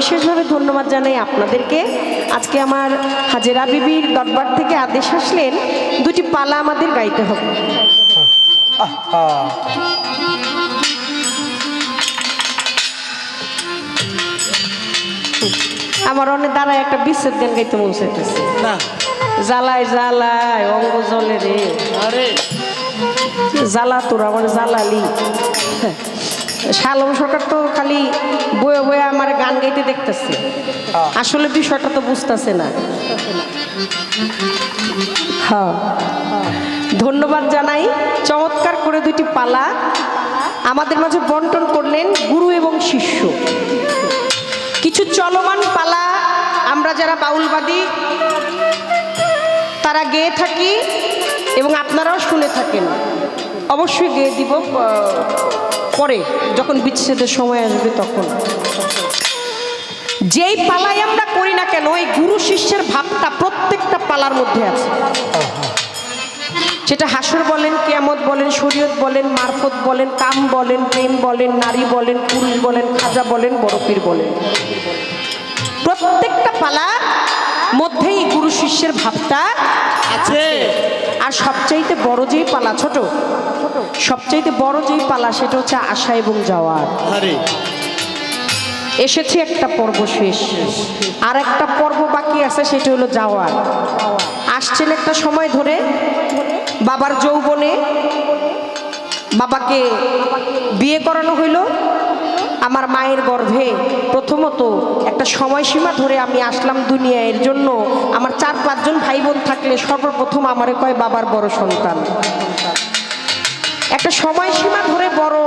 বিশেষভাবে ধন্যবাদ জানাই আপনাদেরকে। আজকে আমার হাজেরা বিবির দরবার থেকে আদেশ আসলেন দুটি পালা আমাদের গাইতে হবে। আমার অনেক দ্বারা একটা বিশ্বের গান গাইতে মন চাইতেছে। না। জ্বালায় জ্বালায় অঙ্গ জলে রে। আরে। জ্বালা তোর আমার জ্বালালি। শালম সরকার তো খালি বয়ে বয়ে আমার গান গাইতে দেখতেছে। আসলে বিষয়টা তো বুঝতেছে না। হ্যাঁ। ধন্যবাদ জানাই। চমৎকার করে দুটি পালা। আমাদের মাঝে বন্টন করলেন গুরু এবং শিষ্য। কিছু চলমান পালা আমরা যারা বাউলবাদী তারা গেয়ে থাকি এবং আপনারাও শুনে থাকেন। অবশ্যই গেয়ে দিব পরে, যখন বিচ্ছেদের সময় আসবে তখন। যেই পালাই আমরা করি না কেন, এই গুরু শিষ্যের ভাবটা প্রত্যেকটা পালার মধ্যে আছে। সেটা হাসর বলেন, কেয়ামত বলেন, শরীয়ত বলেন, মারফত বলেন, কাম বলেন, প্রেম বলেন, নারী বলেন, পুরুষ বলেন, খাজা বলেন বরফির বলেন। প্রত্যেকটা পালা মধ্যেই গুরু শিষ্যের ভাবটা আছে। আর সবচাইতে বড় যেই পালা ছোট? সবচাইতে বড় যেই পালা সেটা হচ্ছে আশা এবং যাওয়ার। এসেছে একটা পর্ব শেষ। আর একটা পর্ব বাকি আছে সেটা হলো যাওয়ার। আসছেন একটা সময় ধরে বাবার যৌবনে। বাবাকে বিয়ে করানো হইল। আমার মায়ের গর্ভে প্রথমত একটা সময়সীমা ধরে আমি আসলাম দুনিয়া, এর জন্য আমার চার পাঁচজন ভাই বোন থাকলে সর্বপ্রথম আমারে কয়, বাবার বড় সন্তান। একটা সময়সীমা ধরে বড়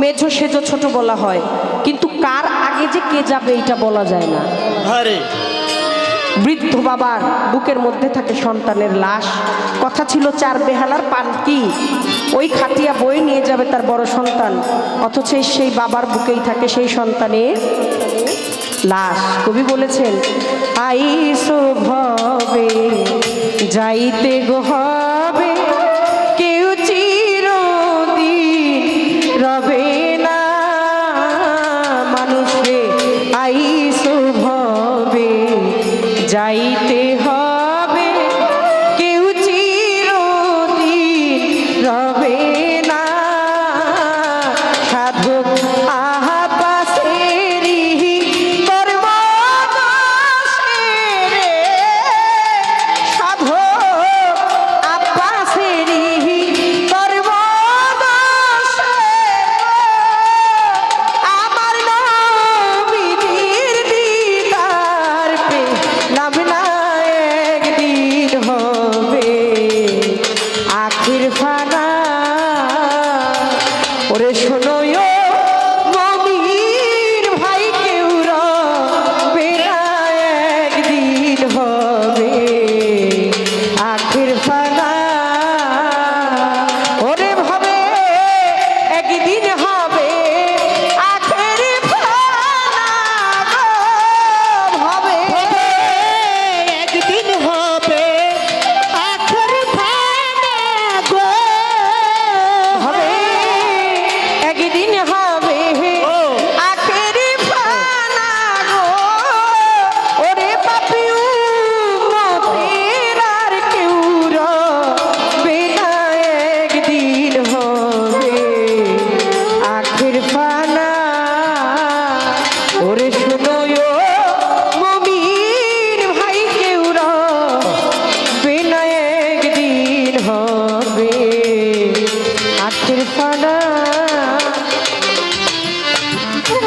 মেঝো সেজো ছোট বলা হয়। কিন্তু কার আগে যে কে যাবে এটা বলা যায় না। বৃদ্ধ বাবার বুকের মধ্যে থাকে সন্তানের লাশ। কথা ছিল চার বেহালার পান কি? ওই খাতিয়া বই নিয়ে যাবে তার বড় সন্তান। অথচ সেই বাবার বুকেই থাকে সেই সন্তানের লাশ। কবি বলেছেন, আইস ভবে, যাইতে গো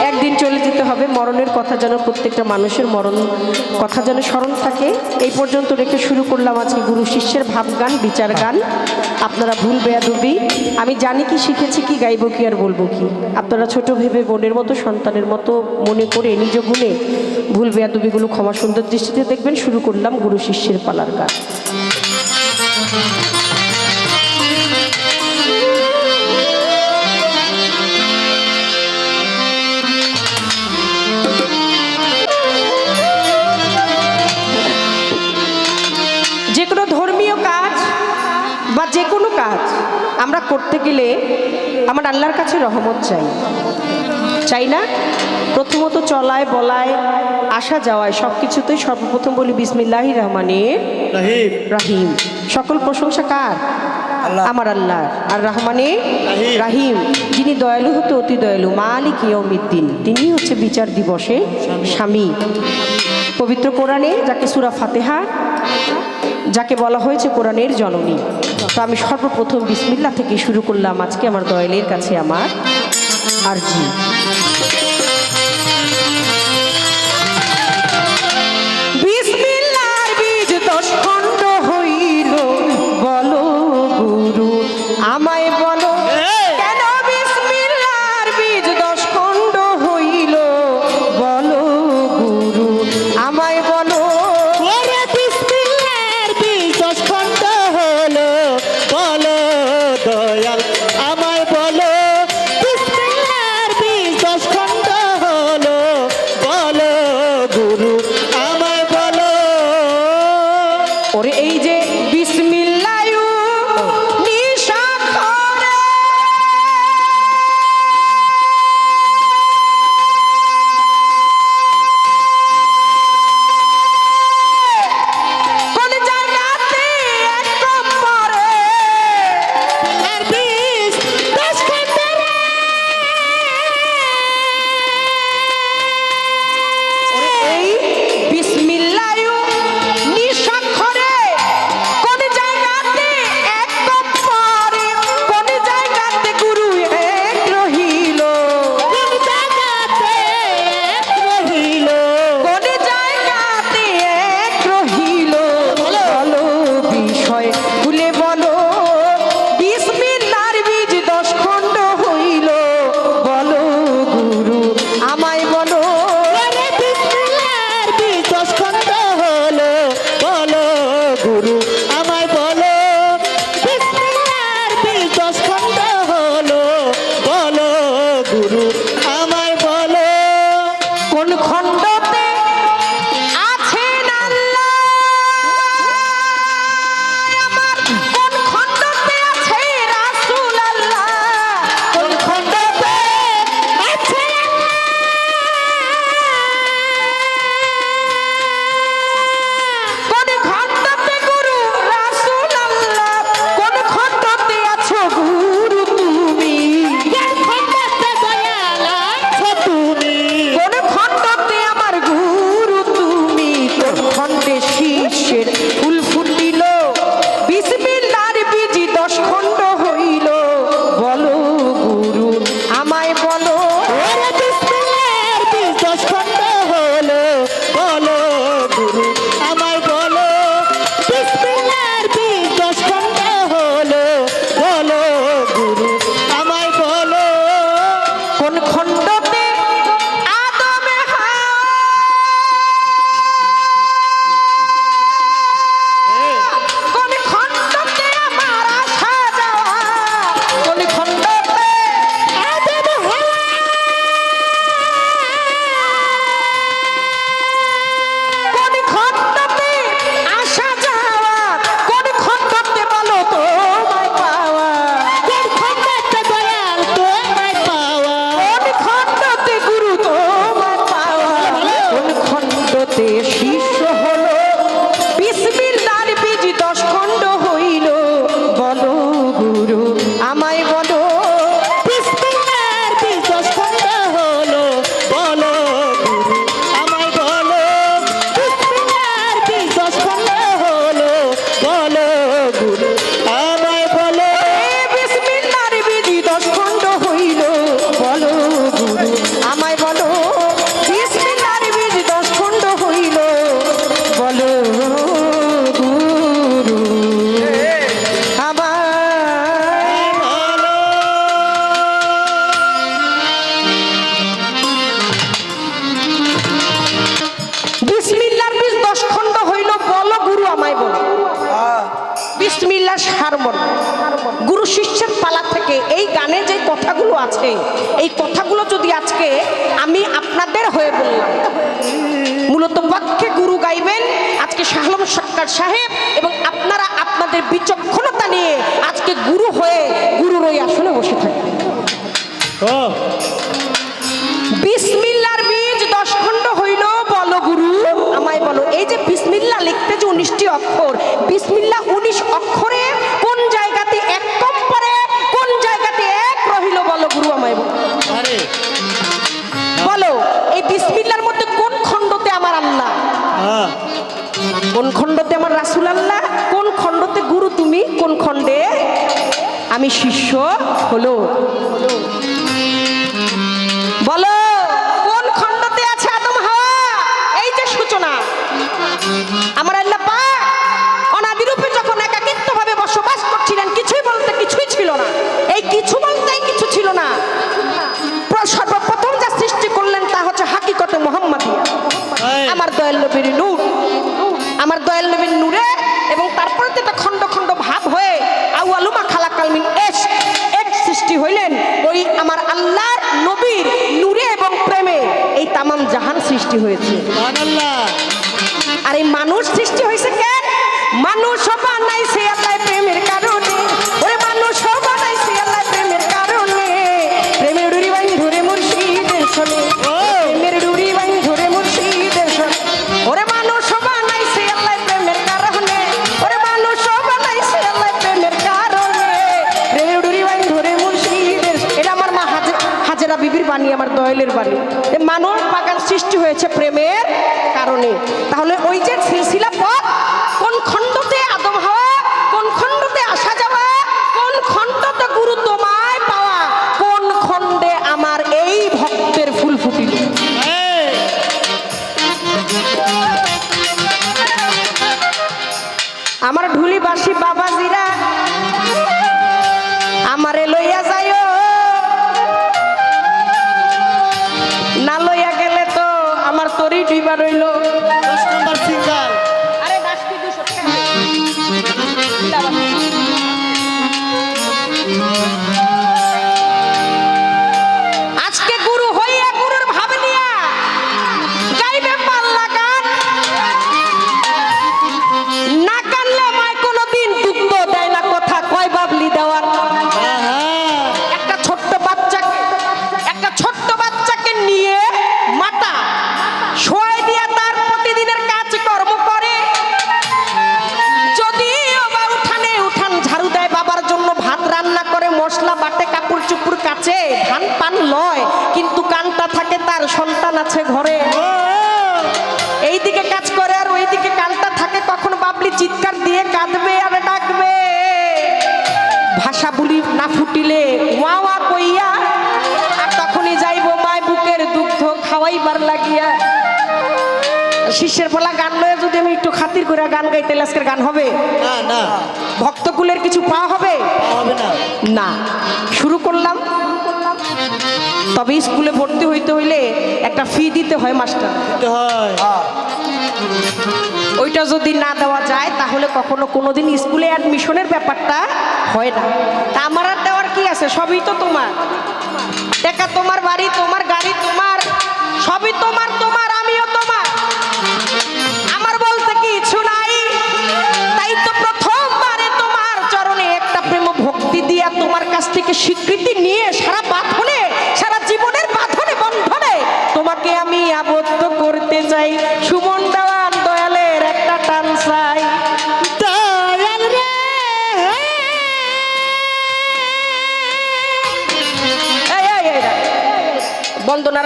একদিন চলে যেতে হবে, মরণের কথা যেন প্রত্যেকটা মানুষের মরণ, কথা যেন স্মরণ থাকে। এই পর্যন্ত রেখে শুরু করলাম আজকে গুরু শিষ্যের ভাবগান বিচার গান। আপনারা ভুল বেয়াদবি। আমি জানি কি শিখেছি, কি গাইবো কি আর বলব কি। আপনারা ছোট ভেবে বোনের মতো, সন্তানের মতো মনে করে, নিজ গুণে ভুল বেয়াদবিগুলো ক্ষমা সুন্দর দৃষ্টিতে দেখবেন। শুরু করলাম গুরু শিষ্যের পালার গান। যে কোনো কাজ আমরা করতে গেলে আমার আল্লাহর কাছে রহমত চাই। চাই না? প্রথমত চলায় বলায় আসা যাওয়ায় সব কিছুতেই সর্বপ্রথম বলি বিসমিল্লাহি রহমানের রাহিম। সকল প্রশংসা কার? আমার আল্লাহ আর রহমানে? রাহিম। যিনি দয়ালু হতে অতি দয়ালু। মালিক ইয়মিদ্দিন তিনি হচ্ছে বিচার দিবসে স্বামী। পবিত্র কোরআনে যাকে সুরা ফাতেহা যাকে বলা হয়েছে কোরআনের জননী। তো আমি সর্বপ্রথম বিসমিল্লা থেকে শুরু করলাম আজকে আমার দয়ালের কাছে আমার আরজি। বিসমিল্লার সারমর্ম গুরু শিষ্যের পালা থেকে এই গানে যে কথাগুলো আছে, এই কথাগুলো যদি আজকে আমি আপনাদের হয়ে বললাম, মূলত বাক্যে গুরু গাইবেন আজকে শাহলম সরকার সাহেব এবং আপনারা আপনাদের বিচক্ষণতা নিয়ে আজকে গুরু হয়ে গুরুর ওই আসনে বসে থাকবেন। বিসমিল্লার বীজ দশ খণ্ড হইল বলো গুরু। আমায় বলো, এই যে বিসমিল্লা লিখতে যে উনিশটি অক্ষর বিসমিল্লা কোন খণ্ডতে আমার রাসুল আল্লাহ? কোন খণ্ডতে গুরু তুমি? কোন খণ্ডে? আমি শিষ্য হলো। বলো কোন খণ্ডতে আছে আদম হাওয়া? এই যে সূচনা। আমার আল্লাহ পাক অনাদিরূপে যখন একাকিত্ব ভাবে বসবাস করছিলেন কিছুই বলতে কিছুই ছিল না। এই কিছু বলতেই কিছু ছিল না। সর্বপ্রথম যা সৃষ্টি করলেন তা হচ্ছে হাকিকতে মোহাম্মদিয়া আমার দয়াল নবীর নূর। সৃষ্টি হয়েছে। আর এই মানুষ সৃষ্টি হয়েছে কেন মানুষ বানাইছে আল্লাহ প্রেমের কারণে। ওরে মানুষ বানাইছে আল্লাহ প্রেমের কারণে। প্রেমের ডুরি বাইন ধরে মুর্শিদের ও। প্রেমের ডুরি বাইন ধরে মুর্শিদের শোনে ওরে মানুষ বানাইছে আল্লাহ প্রেমের কারণে। ওরে মানুষ বানাইছে আল্লাহ প্রেমের কারণে। প্রেমের ডুরি বাইন ধরে মুর্শিদের এটা আমার মা হাজে, হাজেরা বিবির বাণী, আমার দয়ালের বাণী। হয়েছে প্রেমের কারণে। খাওয়াইবার লাগিয়া শিষ্যের বলা গান লয়ে যদি আমি একটু খাতির করে গান গাই তাহলে আজকের গান হবে? না না। ভক্তকুলের কিছু পাওয়া হবে? হবে না। না। শুরু করলাম। তবে স্কুলে ভর্তি হইতে হইলে একটা ফি দিতে হয় মাস্টার। দিতে হয়। ওইটা যদি না দেওয়া যায় তাহলে কখনো কোনোদিন স্কুলে অ্যাডমিশনের ব্যাপারটা হয় না। তা আমার আর দেওয়ার কি আছে? সবই তো তোমার। টাকা তোমার বাড়ি তোমার গাড়ি তোমার সবই তোমার তোমার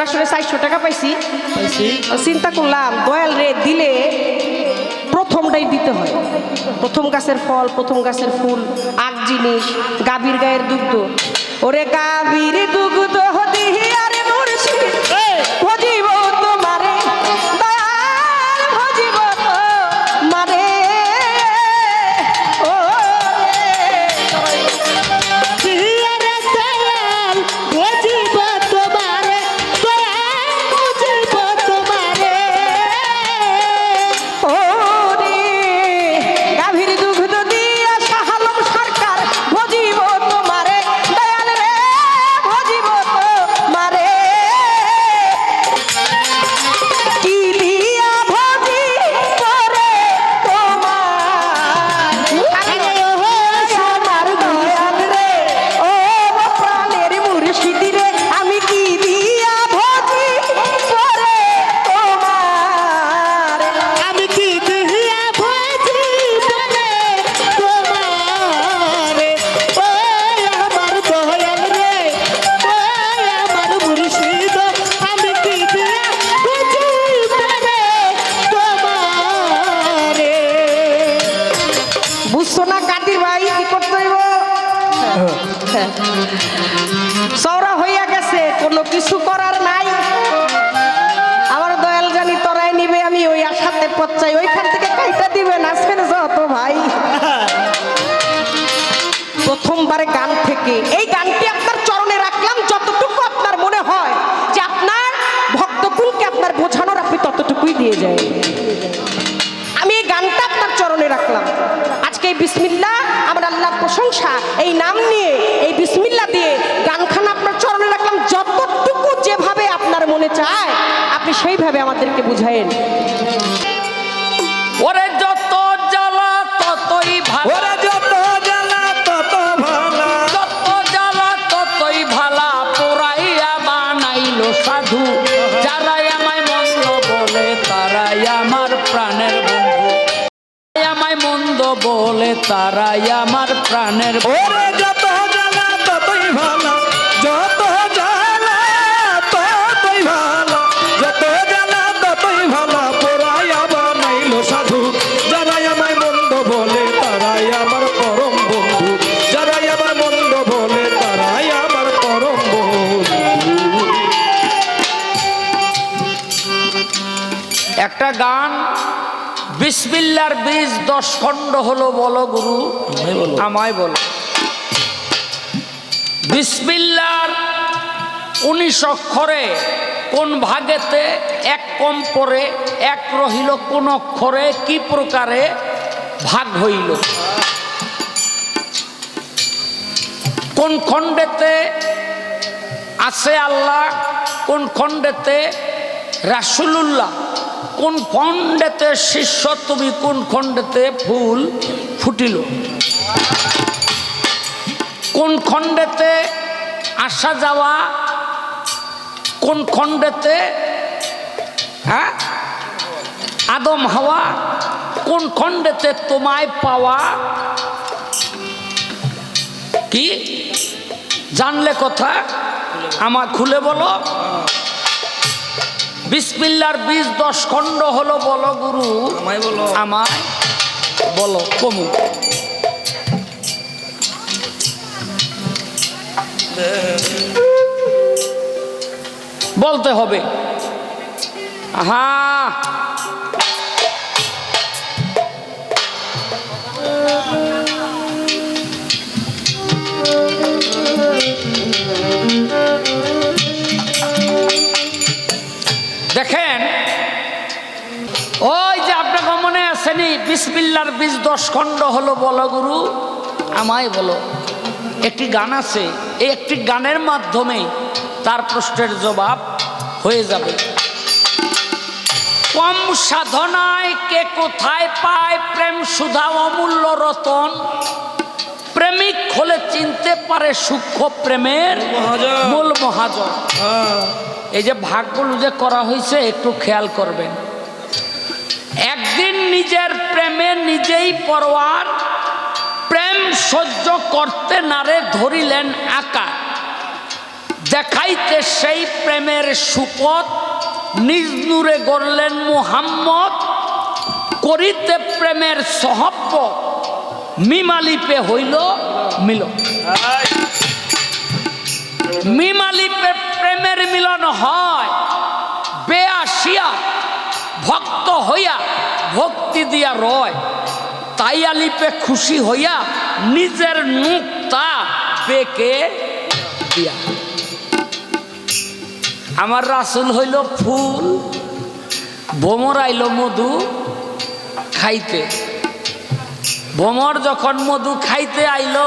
আসলে চারশো টাকা পাইছি। পাইছি। চিন্তা করলাম দয়াল রে দিলে প্রথমটাই দিতে হয়। প্রথম গাছের ফল প্রথম গাছের ফুল আগ জিনিস গাভীর গায়ের দুগ্ধ ওরে গাভীর দুগ্ধ আমাদেরকে বুঝায়েন। ওরে যত জ্বালা ততই ভালো। ওরা যত জ্বালা তত ভালা। যত জ্বালা ততই ভালা। পোড়াইয়া বানাইলো সাধু। যারাই আমায় মন্দ বলে তারাই আমার প্রাণের বন্ধু। যারাই আমায় মন্দ বলে তারাই আমার প্রাণের বন্ধু। একটা গান বিসমিল্লার বীজ দশ খণ্ড হলো বলো গুরু। আমায় বলো। বিসমিল্লার উনিশ অক্ষরে কোন ভাগেতে এক কম করে এক রহিল কোন অক্ষরে কি প্রকারে ভাগ হইল? কোন খণ্ডেতে আছে আল্লাহ কোন খণ্ডেতে রাসুলুল্লাহ? কোন খণ্ডেতে শিষ্য তুমি, কোন খণ্ডেতে ফুল ফুটিল? কোন খণ্ডেতে আসা যাওয়া, কোন খণ্ডেতে হ্যাঁ? আদম হাওয়া, কোন খণ্ডেতে তোমায় পাওয়া? কি? জানলে কথা? আমার খুলে বলো। বিসমিল্লার বীজ দশ খণ্ড হলো বলো গুরু। আমায় বলো। আমায় বলো কমু। বলতে হবে। হ্যাঁ দেখেন ওই যে আপনার মনে আসেনি বিসমিল্লার বীজ দশ খণ্ড হলো বলো গুরু। আমায় বলো একটি গান আছে এই একটি গানের মাধ্যমে তার প্রশ্নের জবাব হয়ে যাবে। কম সাধনায় কে কোথায় পায় প্রেম সুধা অমূল্য রতন। প্রেমিক হলে চিনতে পারে সূক্ষ্ম প্রেমের। মূল মহাজন। এই যে ভাগগুলো যে করা হয়েছে একটু খেয়াল করবেন। একদিন নিজের প্রেমে নিজেই পরোয়ার প্রেম সহ্য করতে নারে ধরিলেন আকা দেখাইতে সেই প্রেমের সুপথ নিজ নূরে গড়লেন মুহাম্মদ। করিতে প্রেমের সহব্য মিমালিপে হইল মিল মিমালিপে প্রেমের মিলন হয় বেআসিয়া ভক্ত হইয়া ভক্তি দিয়া রয়। তাই আলিপে খুশি হইয়া নিজের মুক্তা বেকে দিয়া। আমার রাসুল হইল ফুল, ভোমর আইল মধু খাইতে। ভোমর যখন মধু খাইতে আইল,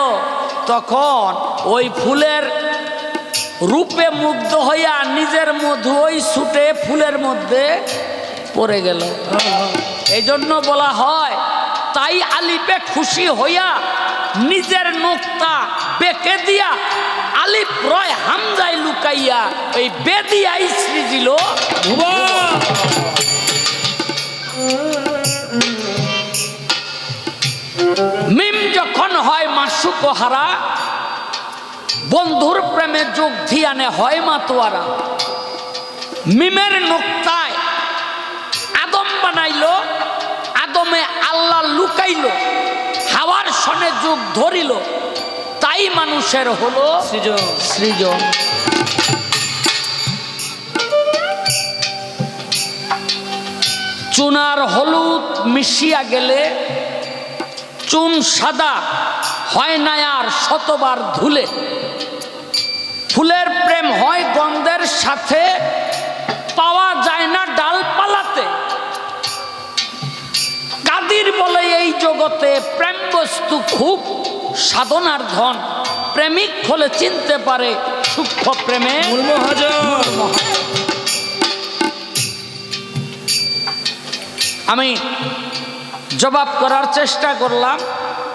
তখন ওই ফুলের রূপে মুগ্ধ হইয়া নিজের মধু ওই ছুটে ফুলের মধ্যে পড়ে গেল। এই জন্য বলা হয়, তাই আলিপে খুশি হইয়া নিজের নোকতা বেঁকে দিয়া আলিপ রয় হামজায় লুকাইয়া ওই বেদিয়াই সৃজিল। মিম যখন হয় মাসুক হারা বন্ধুর প্রেমে যোগ ধিয়ানে হয় মাতোয়ারা মিমের নোক্তায় আদম বানাইল আদমে আল্লাহ লুকাইল হাওয়ার সনে যুগ ধরিল তাই তাই মানুষের হলো সৃজন। সৃজন। চুনার হলুদ মিশিয়া গেলে চুন সাদা হয় না আর শতবার ধুলে। ফুলের প্রেম হয় গন্ধের সাথে পাওয়া যায় না ডালপালাতে। কাদির বলে এই জগতে প্রেম বস্তু খুব সাধনার ধন। প্রেমিক হলে চিনতে পারে সূক্ষ্ম প্রেমে। আমি জবাব করার চেষ্টা করলাম।